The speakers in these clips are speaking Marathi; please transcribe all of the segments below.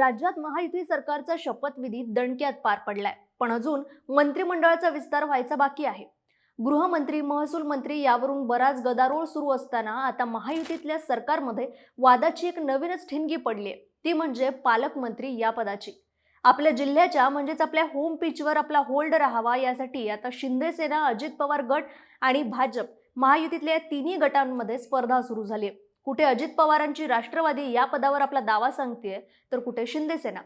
राज्यात महायुती सरकारचा शपथविधी दणक्यात पार पडलाय. पण अजून मंत्रिमंडळाचा विस्तार व्हायचा बाकी आहे. गृहमंत्री महसूल मंत्री यावरून बराच गदारोळ सुरू असताना आता महायुतीतल्या सरकारमध्ये वादाची एक नवीनच ठिणगी पडली आहे ती म्हणजे पालकमंत्री या पदाची. आपल्या जिल्ह्याच्या म्हणजेच आपल्या होम पिचवर आपला होल्ड राहावा यासाठी आता शिंदे सेना अजित पवार गट आणि भाजप महायुतीतल्या या तिन्ही गटांमध्ये स्पर्धा सुरू झाली आहे कुठे अजित पवारांची राष्ट्रवादी या पदावर आपला दावा सांगतेय तर कुठे शिंदेसेना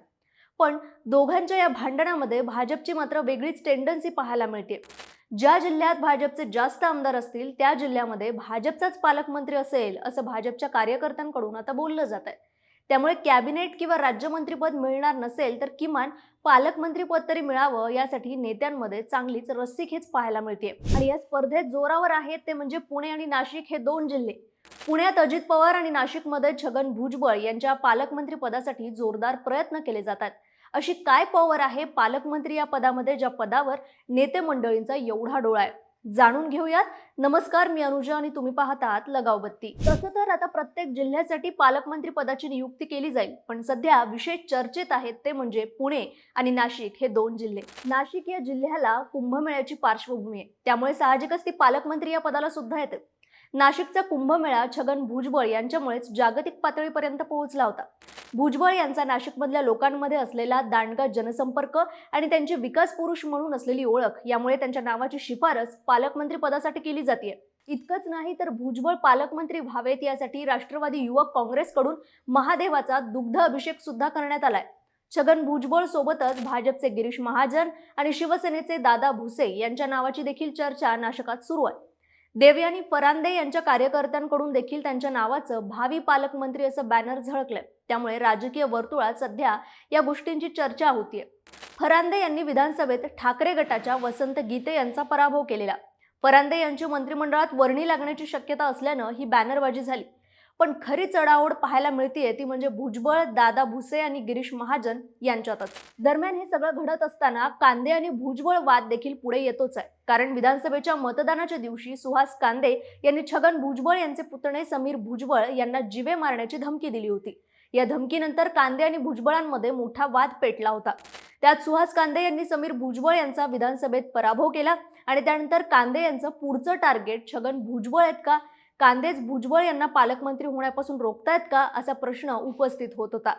पण दोघांच्या या भांडणामध्ये भाजपची मात्र वेगळीच टेंडन्सी पाहायला मिळते. ज्या जिल्ह्यात भाजपचे जास्त आमदार असतील त्या जिल्ह्यामध्ये भाजपचाच पालकमंत्री असेल असं भाजपच्या कार्यकर्त्यांकडून आता बोललं जात आहे त्यामुळे कॅबिनेट किंवा राज्यमंत्रीपद मिळणार नसेल तर किमान पालकमंत्रीपद तरी मिळावं यासाठी नेत्यांमध्ये चांगलीच रस्सीखेच पाहायला मिळते आणि या स्पर्धेत जोरावर आहेत ते म्हणजे पुणे आणि नाशिक हे दोन जिल्हे. पुण्यात अजित पवार आणि नाशिकमध्ये छगन भुजबळ यांच्या पालकमंत्री पदासाठी जोरदार प्रयत्न केले जातात. अशी काय पॉवर आहे पालकमंत्री या पदामध्ये ज्या पदावर नेते मंडळींचा एवढा डोळा आहे? जाणून घेऊयात. नमस्कार मी अनुजा आणि तुम्ही पाहतात लगाव बत्ती. तसं तर आता प्रत्येक जिल्ह्यासाठी पालकमंत्री पदाची नियुक्ती केली जाईल पण सध्या विशेष चर्चेत आहेत ते म्हणजे पुणे आणि नाशिक हे दोन जिल्हे. नाशिक या जिल्ह्याला कुंभमेळ्याची पार्श्वभूमी आहे. त्यामुळे साहजिकच ती पालकमंत्री या पदाला सुद्धा येते. नाशिकचा कुंभमेळा छगन भुजबळ यांच्यामुळेच जागतिक पातळीपर्यंत पोहोचला होता. भुजबळ यांचा नाशिकमधल्या लोकांमध्ये असलेला दांडगा जनसंपर्क आणि त्यांचे विकास पुरुष म्हणून असलेली ओळख यामुळे त्यांच्या नावाची शिफारस पालकमंत्री पदासाठी केली जाते इतकंच नाही तर भुजबळ पालकमंत्री व्हावेत यासाठी राष्ट्रवादी युवक काँग्रेसकडून महादेवाचा दुग्ध अभिषेक सुद्धा करण्यात आलाय. छगन भुजबळ सोबतच भाजपचे गिरीश महाजन आणि शिवसेनेचे दादा भुसे यांच्या नावाची देखील चर्चा नाशकात सुरू आहे. देव यांनी फरांदे यांच्या कार्यकर्त्यांकडून देखील त्यांच्या नावाचं भावी पालकमंत्री असं बॅनर झळकलंय. त्यामुळे राजकीय वर्तुळात सध्या या गोष्टींची चर्चा होतीये. फरांदे यांनी विधानसभेत ठाकरे गटाच्या वसंत गीते यांचा पराभव केलेला. फरांदे यांची मंत्रिमंडळात वर्णी लागण्याची शक्यता असल्यानं ही बॅनरबाजी झाली. पण खरी चढाओढ पाहायला मिळतीये ती म्हणजे भुजबळ दादा भुसे आणि गिरीश महाजन यांच्यातच. दरम्यान हे सगळं घडत असताना कांदे आणि भुजबळ वाद देखील पुढे येतोच आहे. कारण विधानसभेच्या मतदानाच्या दिवशी सुहास कांदे यांनी छगन भुजबळ यांचे पुतणे समीर भुजबळ यांना जिवे मारण्याची धमकी दिली होती. या धमकीनंतर कांदे आणि भुजबळांमध्ये मोठा वाद पेटला होता. त्यात सुहास कांदे यांनी समीर भुजबळ यांचा विधानसभेत पराभव केला आणि त्यानंतर कांदे यांचं पुढचं टार्गेट छगन भुजबळ आहेत का कांदेच भुजबळ यांना पालकमंत्री होण्यापासून रोखतायत का असा प्रश्न उपस्थित होत होता.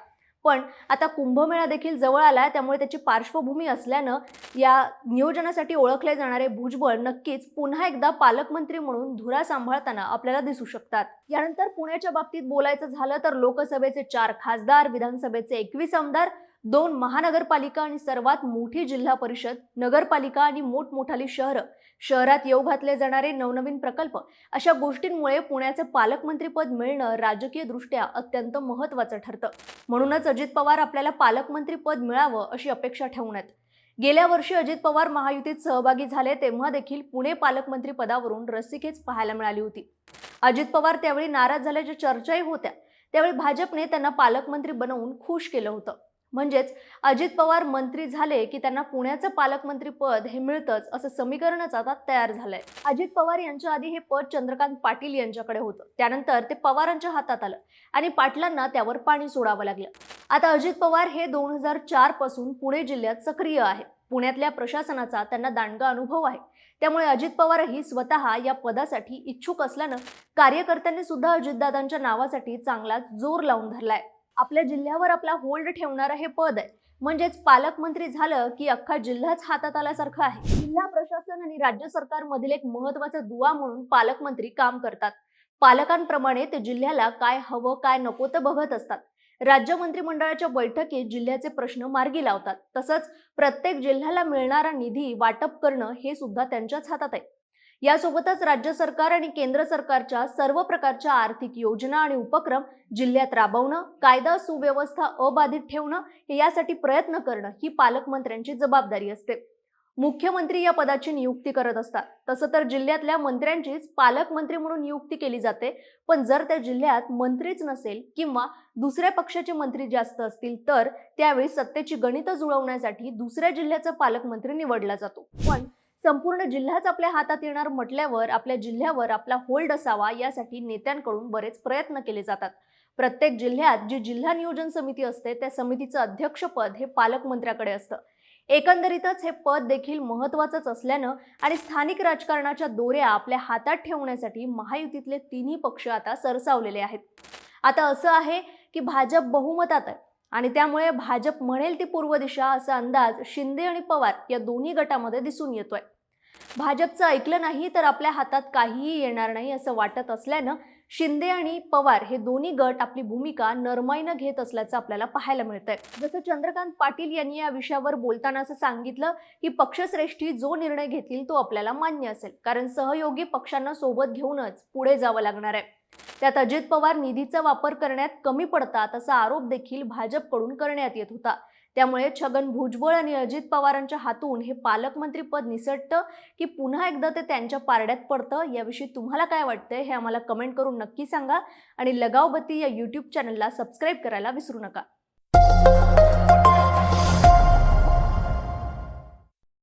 पण आता कुंभमेळा देखील जवळ आला त्यामुळे त्याची पार्श्वभूमी असल्यानं या नियोजनासाठी ओळखले जाणारे भुजबळ नक्कीच पुन्हा एकदा पालकमंत्री म्हणून धुरा सांभाळताना आपल्याला दिसू शकतात. यानंतर पुण्याच्या बाबतीत बोलायचं झालं तर लोकसभेचे चार खासदार विधानसभेचे एकवीस आमदार दोन महानगरपालिका आणि सर्वात मोठी जिल्हा परिषद नगरपालिका आणि मोठमोठाली शहरं. शहरात येऊ घातले जाणारे नवनवीन प्रकल्प अशा गोष्टींमुळे पुण्याचे पालकमंत्रीपद मिळणं राजकीय दृष्ट्या अत्यंत महत्वाचं ठरतं. म्हणूनच अजित पवार आपल्याला पालकमंत्रीपद मिळावं अशी अपेक्षा ठेवून आहेत गेल्या वर्षी अजित पवार महायुतीत सहभागी झाले तेव्हा देखील पुणे पालकमंत्री पदावरून पाहायला मिळाली होती. अजित पवार त्यावेळी नाराज झाल्याच्या चर्चाही होत्या. त्यावेळी भाजपने त्यांना पालकमंत्री बनवून खुश केलं होतं. म्हणजेच अजित पवार मंत्री झाले की त्यांना पुण्याचं पालकमंत्री पद हे मिळतंच असं समीकरणच आता तयार झालंय. अजित पवार यांच्या आधी हे पद चंद्रकांत पाटील यांच्याकडे होतं. त्यानंतर ते पवारांच्या हातात आलं आणि पाटलांना त्यावर पाणी सोडावं लागलं. आता अजित पवार हे दोन हजार चारपासून पुणे जिल्ह्यात सक्रिय आहे पुण्यातल्या प्रशासनाचा त्यांना दांडगा अनुभव आहे. त्यामुळे अजित पवारही स्वतः या पदासाठी इच्छुक असल्यानं कार्यकर्त्यांनी सुद्धा अजितदादांच्या नावासाठी चांगलाच जोर लावून धरलाय. आपल्या जिल्ह्यावर आपला होल्ड ठेवणारं हे पद आहे. म्हणजेच पालकमंत्री झालं की अख्खा जिल्हाच हातात आल्यासारखं आहे. जिल्हा प्रशासन आणि राज्य सरकारमधील एक महत्त्वाचा दुवा म्हणून पालकमंत्री काम करतात. पालकांप्रमाणे ते जिल्ह्याला काय हवं काय नको ते बघत असतात. राज्य मंत्रिमंडळाच्या बैठकीत जिल्ह्याचे प्रश्न मार्गी लावतात. तसंच प्रत्येक जिल्ह्याला मिळणारा निधी वाटप करणं हे सुद्धा त्यांच्याच हातात आहे. यासोबतच राज्य सरकार आणि केंद्र सरकारच्या सर्व प्रकारच्या आर्थिक योजना आणि उपक्रम जिल्ह्यात राबवणं कायदा सुव्यवस्था अबाधित ठेवणं हे यासाठी प्रयत्न करणं ही पालकमंत्र्यांची जबाबदारी असते. मुख्यमंत्री या पदाची नियुक्ती करत असतात. तसं तर जिल्ह्यातल्या मंत्र्यांचीच पालकमंत्री म्हणून नियुक्ती केली जाते. पण जर त्या जिल्ह्यात मंत्रीच नसेल किंवा दुसऱ्या पक्षाचे मंत्री जास्त असतील तर त्यावेळी सत्तेची गणितं जुळवण्यासाठी दुसऱ्या जिल्ह्याचा पालकमंत्री निवडला जातो. पण संपूर्ण जिल्हाच आपल्या हातात येणार म्हटल्यावर आपल्या जिल्ह्यावर आपला होल्ड असावा यासाठी नेत्यांकडून बरेच प्रयत्न केले जातात. प्रत्येक जिल्ह्यात जी जिल्हा नियोजन समिती असते त्या समितीचं अध्यक्षपद हे पालकमंत्र्याकडे असतं. एकंदरीतच हे पद देखील महत्वाचंच असल्यानं आणि स्थानिक राजकारणाच्या दोऱ्या आपल्या हातात ठेवण्यासाठी महायुतीतले तिन्ही पक्ष आता सरसावलेले आहेत. आता असं आहे की भाजप बहुमतात आहे. आणि त्यामुळे भाजप म्हणेल ती पूर्व दिशा असा अंदाज शिंदे आणि पवार या दोन्ही गटामध्ये दिसून येतोय. भाजपचं ऐकलं नाही तर आपल्या हातात काहीही येणार नाही असं वाटत असल्यानं शिंदे आणि पवार हे दोन्ही गट आपली भूमिका नरमाईनं घेत असल्याचं आपल्याला पाहायला मिळतंय. जसं चंद्रकांत पाटील यांनी या विषयावर बोलताना असं सांगितलं की पक्षश्रेष्ठी जो निर्णय घेतील तो आपल्याला मान्य असेल. कारण सहयोगी पक्षांना सोबत घेऊनच पुढे जावं लागणार आहे. त्यात अजित पवार निधीचा वापर करण्यात कमी पडतात असा आरोप देखील भाजपकडून करण्यात येत होता. त्यामुळे छगन भुजबळ आणि अजित पवारांच्या हातून हे पालकमंत्री पद निसटतं की पुन्हा एकदा ते त्यांच्या पारड्यात पडतं? याविषयी तुम्हाला काय वाटतंय हे आम्हाला कमेंट करून नक्की सांगा. आणि लगावबत्ती या यूट्यूब चॅनलला सबस्क्राईब करायला विसरू नका.